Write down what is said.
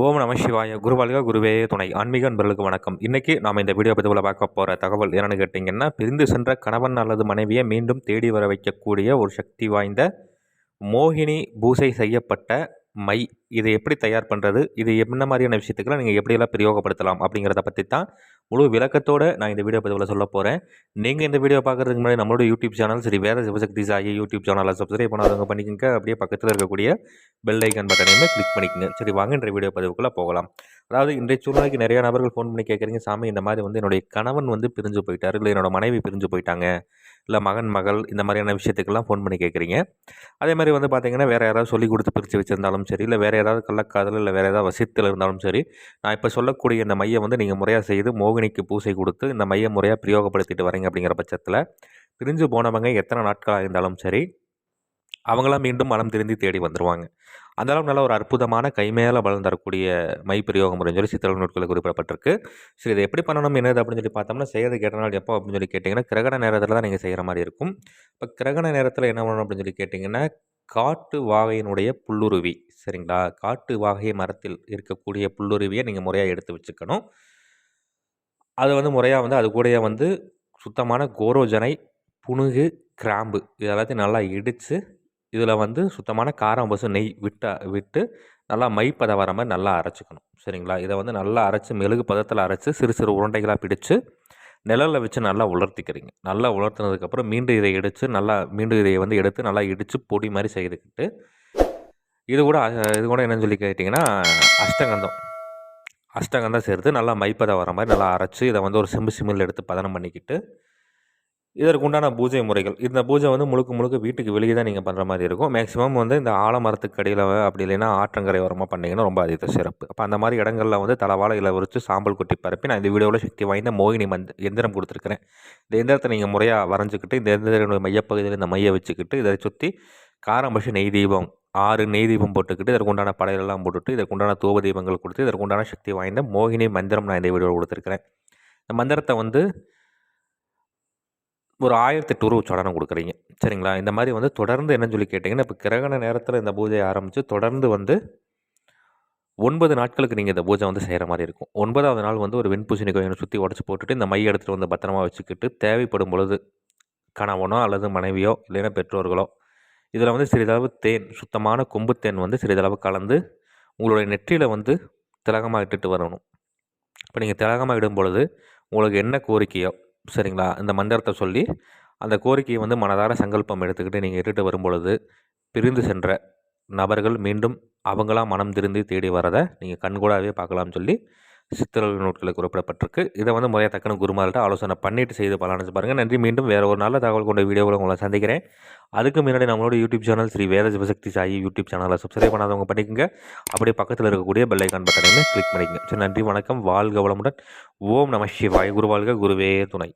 ஓம் நம சிவாய குருவாளிகா குருவே துணை. ஆன்மீக அன்பர்களுக்கு வணக்கம். இன்னைக்கு நாம் இந்த வீடியோ பதிவில் பார்க்க போகிற தகவல் என்னென்னு கேட்டிங்கன்னா பிரிந்து சென்ற கணவன் அல்லது மனைவியை மீண்டும் தேடி வர வைக்கக்கூடிய ஒரு சக்தி வாய்ந்த மோகினி பூசை செய்யப்பட்ட மை. இதை எப்படி தயார் பண்ணுறது இது என்ன மாதிரியான விஷயத்துக்கெல்லாம் நீங்கள் எப்படியெல்லாம் பிரயோகப்படுத்தலாம் அப்படிங்கிறத பற்றி தான் முழு விளக்கத்தோடு நான் இந்த வீடியோ பதிவில் சொல்ல போகிறேன் நீங்கள் இந்த வீடியோ பார்க்குறதுக்கு முன்னாடி நம்மளோட யூடியூப் சேனல் சரி வேறு சிவசக்தி சாயி யூடியூப் சேனலை சப்ஸ்கிரைப் பண்ணாதவங்க பண்ணிக்கோங்க. அப்படியே பக்கத்தில் இருக்கக்கூடிய பெல் ஐக்கன் பட்டனையுமே கிளிக் பண்ணிக்கங்க. சரி வாங்க இந்த வீடியோ பதிவுக்குள்ளே போகலாம். அதாவது இன்றைய சூழ்நிலைக்கு நிறைய நபர்கள் ஃபோன் பண்ணி கேட்குறீங்க சாமி இந்த மாதிரி வந்து என்னுடைய கணவன் வந்து பிரிஞ்சு போயிட்டார். இல்லை என்னோட மனைவி பிரிஞ்சு போயிட்டாங்க. இல்லை மகன் மகள் இந்த மாதிரியான விஷயத்துக்கெல்லாம் ஃபோன் பண்ணி கேட்குறீங்க. அதே மாதிரி வந்து பார்த்தீங்கன்னா வேறு யாராவது சொல்லி கொடுத்து பிரித்து வச்சுருந்தாலும் சரி இல்லை வேறு ஏதாவது கள்ளக்காதல் இல்லை வேறு ஏதாவது வசியத்தில் இருந்தாலும் சரி நான் இப்போ சொல்லக்கூடிய இந்த மையம் வந்து நீங்கள் முறையாக செய்து மோகினிக்கு பூசை கொடுத்து இந்த மையம் முறையாக பிரயோகப்படுத்திட்டு வரீங்க அப்படிங்கிற பட்சத்தில் பிரிஞ்சு போனவங்க எத்தனை நாட்களாக இருந்தாலும் சரி அவங்களாம் மீண்டும் மனம் திருந்தி தேடி வந்துடுவாங்க அந்தளவு நல்ல ஒரு அற்புதமான கைமேல பலன் தரக்கூடிய மை பிரயோக முறைன்னு சொல்லி சித்திர நூட்களில் குறிப்பிடப்பட்டிருக்கு. சரி இதை எப்படி பண்ணணும்? என்னது? அப்படின்னு சொல்லி பார்த்தோம்னா செய்யறது கேட்ட நாள் எப்போ அப்படின்னு சொல்லி கேட்டிங்கன்னா கிரகண நேரத்தில் தான் நீங்கள் செய்கிற மாதிரி இருக்கும். இப்போ கிரகண நேரத்தில் என்ன பண்ணணும் அப்படின்னு சொல்லி கேட்டிங்கன்னா காட்டு வாகையினுடைய புல்லுருவி சரிங்களா? காட்டு வாகை மரத்தில் இருக்கக்கூடிய புல்லுருவியை நீங்கள் முறையாக எடுத்து வச்சுக்கணும். அது வந்து முறையாக வந்து அது கூடயே வந்து சுத்தமான கோரோஜனை புணுகு கிராம்பு இது எல்லாத்தையும் நல்லா இடித்து இதில் வந்து சுத்தமான காரம் பசு நெய் விட்டா விட்டு நல்லா மைப்பதம் வர மாதிரி நல்லா அரைச்சிக்கணும். சரிங்களா? இதை வந்து நல்லா அரைச்சி மெழுகு பதத்தில் அரைச்சி சிறு சிறு உருண்டைகளாக பிடிச்சு நிழலில் வச்சு நல்லா உலர்த்திக்கிறீங்க. நல்லா உலர்த்தினதுக்கப்புறம் மீண்டும் இதை எடுத்து நல்லா மீண்டும் இதை வந்து எடுத்து நல்லா இடித்து பொடி மாதிரி செய்துக்கிட்டு இது கூட இது கூட என்னன்னு சொல்லி கேட்டிங்கன்னா அஷ்டகந்தம். அஷ்டகந்தம் சேர்த்து நல்லா மைப்பதை வர மாதிரி நல்லா அரைச்சி இதை வந்து ஒரு சிம்பு சிம்மில் எடுத்து பதனம் பண்ணிக்கிட்டு இதற்கு உண்டான பூஜை முறைகள். இந்த பூஜை வந்து முழுக்க முழுக்க வீட்டுக்கு வெளியே தான் நீங்கள் பண்ணுற மாதிரி இருக்கும். மேக்ஸிமம் வந்து இந்த ஆலமரத்துக்கு அடியில் அப்படி இல்லைன்னா ஆற்றங்கரை ஓரமாக பண்ணிங்கன்னா ரொம்ப அதிக சிறப்பு. அப்போ அந்த மாதிரி இடங்களில் வந்து தலவாழை இலை உரித்து சாம்பல் கொட்டி பரப்பி நான் இந்த வீடியோவில் சக்தி வாய்ந்த மோகினி மந்த் எந்திரம் கொடுத்துருக்குறேன். இந்த எந்திரத்தை நீங்கள் முறையாக வரைஞ்சிக்கிட்டு இந்த எந்திரனுடைய மையப்பகுதியில் இந்த மையை வச்சுக்கிட்டு இதை சுற்றி காரம்பஷி நெய் தீபம் ஆறு நெய் தீபம் போட்டுக்கிட்டு இதற்கு உண்டான படையெல்லாம் போட்டுட்டு இதற்கு உண்டான தூப தீபங்கள் கொடுத்து இதற்கு உண்டான சக்தி வாய்ந்த மோகினி மந்திரம் நான் இந்த வீடியோவில் கொடுத்துருக்குறேன். இந்த மந்திரத்தை வந்து ஒரு ஆயிரத்தெட்டு ரூபா சடனம் கொடுக்குறீங்க. சரிங்களா? இந்த மாதிரி வந்து தொடர்ந்து என்னன்னு சொல்லி கேட்டிங்கன்னா இப்போ கிரகண நேரத்தில் இந்த பூஜையை ஆரம்பித்து தொடர்ந்து வந்து ஒன்பது நாட்களுக்கு நீங்கள் இந்த பூஜை வந்து செய்கிற மாதிரி இருக்கும். ஒன்பதாவது நாள் வந்து ஒரு வெண்பூசணி கோயிலை சுற்றி உடச்சி போட்டுட்டு இந்த மைய எடுத்துகிட்டு வந்து பத்திரமா வச்சுக்கிட்டு தேவைப்படும் பொழுது கணவனோ அல்லது மனைவியோ இல்லைன்னா பெற்றோர்களோ இதில் வந்து சிறிதளவு தேன் சுத்தமான கொம்பு தேன் வந்து சிறிதளவு கலந்து உங்களுடைய நெற்றியில் வந்து திலகமாக இட்டுட்டு வரணும். இப்போ நீங்கள் திலகமாக இடும் பொழுது உங்களுக்கு என்ன கோரிக்கையோ சரிங்களா? இந்த மந்திரத்தை சொல்லி அந்த கோரிக்கையை வந்து மனதார சங்கல்பம் எடுத்துக்கிட்டு நீங்கள் இட்டுட்டு வரும்பொழுது பிரிந்து சென்ற நபர்கள் மீண்டும் அவங்களாம் மனம் திருந்தி தேடி வரதை நீங்கள் கண்கூடாகவே பார்க்கலாம்னு சொல்லி சித்திரல் நோட்களில் குறிப்பிடப்பட்டிருக்கு. இதை வந்து முறையாக தக்கன குருமார்கிட்ட ஆலோசனை பண்ணிட்டு செய்து பலனு பாருங்கள் நன்றி மீண்டும் வேறு ஒரு நல்ல தகவல் கொண்ட வீடியோவில் உங்களை சந்திக்கிறேன். அதுக்கு முன்னாடி நம்மளோட YouTube channel Sri Veda Sivasakthi Sai YouTube சேனலை சப்ஸ்கிரைப் பண்ணாதவங்க பண்ணிக்கோங்க. அப்படியே பக்கத்தில் இருக்கக்கூடிய பெல்லைக்கான் பட்டனையுமே கிளிக் பண்ணிக்கங்க. சரி நன்றி வணக்கம். வாழ்க வளமுடன். ஓம் நம சிவாய். குருவாழ்க குருவே துணை.